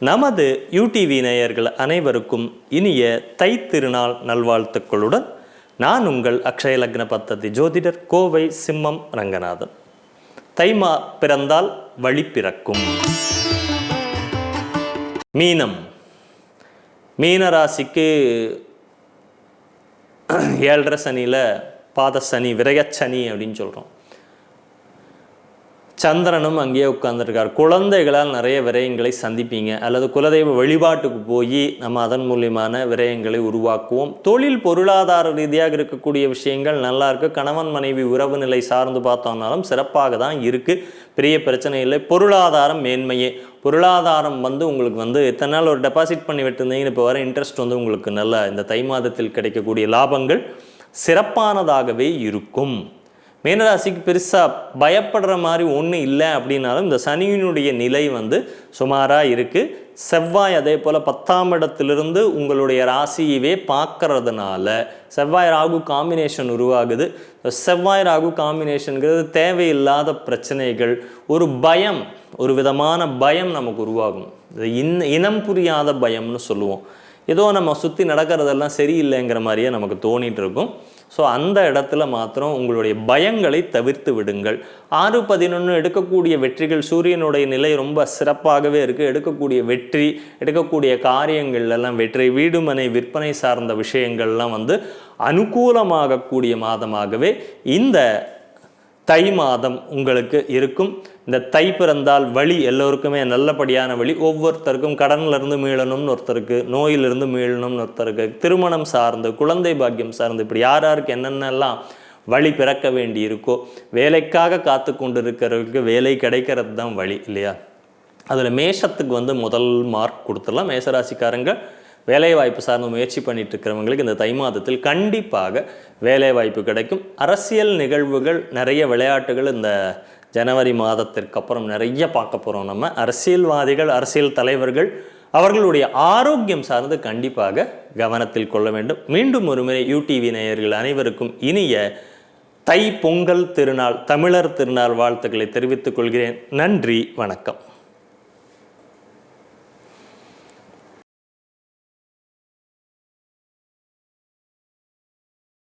நமது யூடிவி நேயர்கள் அனைவருக்கும் இனிய தை திருநாள் நல்வாழ்த்துக்களுடன் நான் உங்கள் அக்ஷய லக்ன பத்ததி ஜோதிடர் கோவை சிம்மம் ரங்கநாதன். தைமா பிறந்தால் வழி பிறக்கும். மீனம். மீனராசிக்கு ஏழரை சனியில் பாத சனி விரயச்சனி அப்படின்னு சொல்கிறோம் சந்திரனும் அங்கேயே உட்கார்ந்துருக்கார். குழந்தைகளால் நிறைய விரயங்களை சந்திப்பீங்க. அல்லது குலதெய்வ வழிபாட்டுக்கு போய் நம்ம அதன் மூலியமான விரயங்களை உருவாக்குவோம். தொழில் பொருளாதார ரீதியாக இருக்கக்கூடிய விஷயங்கள் நல்லா இருக்குது கணவன் மனைவி உறவு நிலை சார்ந்து பார்த்தோம்னாலும் சிறப்பாக தான் இருக்குது பெரிய பிரச்சனை இல்லை. பொருளாதாரம் மேன்மையே. பொருளாதாரம் வந்து உங்களுக்கு வந்து எத்தனை நாள் ஒரு டெபாசிட் பண்ணி விட்டுருந்தீங்கன்னு இப்போ வர இன்ட்ரெஸ்ட் வந்து உங்களுக்கு நல்ல இந்த தை மாதத்தில் கிடைக்கக்கூடிய லாபங்கள் சிறப்பானதாகவே இருக்கும். மீனராசிக்கு பெருசாக பயப்படுற மாதிரி ஒன்றும் இல்லை அப்படின்னாலும் இந்த சனியினுடைய நிலை வந்து சுமாராக இருக்குது செவ்வாய் அதே போல் பத்தாம் இடத்திலிருந்து உங்களுடைய ராசியவே பார்க்கறதுனால செவ்வாய் ராகு காம்பினேஷன் உருவாகுது. செவ்வாய் ராகு காம்பினேஷனுங்கிறது தேவையில்லாத பிரச்சனைகள் ஒரு பயம் ஒரு விதமான பயம் நமக்கு உருவாகும். இது இன் இனம் புரியாத பயம்னு சொல்லுவோம். ஏதோ நம்ம சுற்றி நடக்கிறதெல்லாம் சரியில்லைங்கிற மாதிரியே நமக்கு தோணிகிட்டு இருக்கும். ஸோ அந்த இடத்துல மாத்திரம் உங்களுடைய பயங்களை தவிர்த்து விடுங்கள். ஆறு பதினொன்று எடுக்கக்கூடிய வெற்றிகள் சூரியனுடைய நிலை ரொம்ப சிறப்பாகவே இருக்குது எடுக்கக்கூடிய வெற்றி எடுக்கக்கூடிய காரியங்கள்லாம் வெற்றி வீடு மனை விற்பனை சார்ந்த விஷயங்கள்லாம் வந்து அனுகூலமாகக்கூடிய மாதமாகவே இந்த தை மாதம் உங்களுக்கு இருக்கும். இந்த தை பிறந்தால் வழி எல்லோருக்குமே நல்லபடியான வழி. ஒவ்வொருத்தருக்கும் கடன்லேருந்து மீளணும்னு ஒருத்தருக்கு நோயிலிருந்து மீளணும்னு ஒருத்தருக்கு திருமணம் சார்ந்து குழந்தை பாக்கியம் சார்ந்து இப்படி யார் யாருக்கு என்னென்னலாம் வழி பிறக்க வேண்டி இருக்கோ வேலைக்காக காத்து கொண்டு இருக்கிறவருக்கு வேலை கிடைக்கிறது தான் வழி இல்லையா? அதில் மேஷத்துக்கு வந்து முதல் மார்க் கொடுத்துடலாம். மேஷராசிக்காரங்க வேலைவாய்ப்பு சார்ந்த முயற்சி பண்ணிட்டு இருக்கிறவங்களுக்கு இந்த தை மாதத்தில் கண்டிப்பாக வேலைவாய்ப்பு கிடைக்கும். அரசியல் நிகழ்வுகள் நிறைய விளையாட்டுகள் இந்த ஜனவரி மாதத்திற்கு அப்புறம் நிறைய பார்க்க போகிறோம் நம்ம. அரசியல்வாதிகள் அரசியல் தலைவர்கள் அவர்களுடைய ஆரோக்கியம் சார்ந்து கண்டிப்பாக கவனத்தில் கொள்ள வேண்டும். மீண்டும் ஒருமுறை யூடிவி நேயர்கள் அனைவருக்கும் இனிய தை பொங்கல் திருநாள் தமிழர் திருநாள் வாழ்த்துக்களை தெரிவித்துக் கொள்கிறேன். நன்றி வணக்கம்.